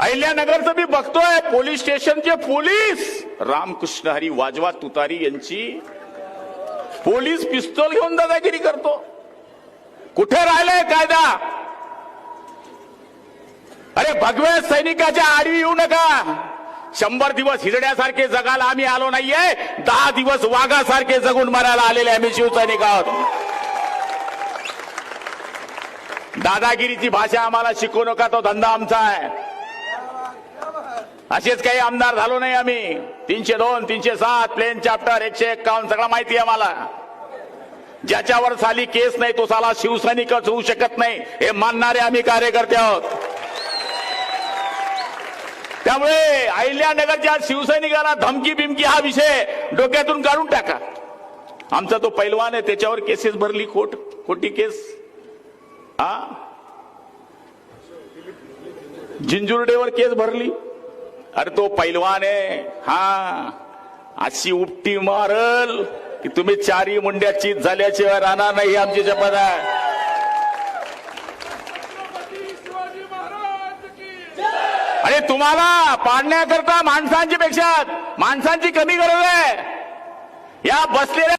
अहिल्यानगरचं मी बघतोय पोलीस स्टेशनचे पोलीस! रामकृष्ण हरी वाजवा तुतारी यांची. पोलीस पिस्तोल घेऊन दादागिरी करतो. कुठे राहिलाय कायदा? अरे भगव्या सैनिकाच्या आडवी येऊ नका. शंभर दिवस हिरड्यासारखे जगायला आम्ही आलो नाहीये. दहा दिवस वाघासारखे जगून मरायला आलेले आम्ही शिवसैनिक आहोत. दादागिरीची भाषा आम्हाला शिकवू नका तो धंदा आमचा आहे. असेच काही आमदार झालो नाही आम्ही. तीनशे दोन तीनशे सात प्लेन चॅप्टर एकशे एक्कावन्न सगळं माहिती आहे मला ज्याच्यावर साली केस नाही तो साला शिवसैनिकच होऊ शकत नाही. हे मानणारे आम्ही कार्यकर्ते आहोत. त्यामुळे अहिल्यानगरच्या शिवसैनिकाला धमकी बिमकी हा विषय डोक्यातून काढून टाका. आमचा तो पैलवान आहे त्याच्यावर केसेस भरली खोट खोटी केस. हा? जिंजुर्डेवर केस भरली. अरे तो पैलवान आहे. हा. अशी उपटी मारल की तुम्ही चारी मुंड्याची झाल्याशिवाय राहणार नाही आमची शपथ आहे. आणि तुम्हाला पाडण्याकरता माणसांची पेक्षा माणसांची कमी गरज आहे. या बसलेल्या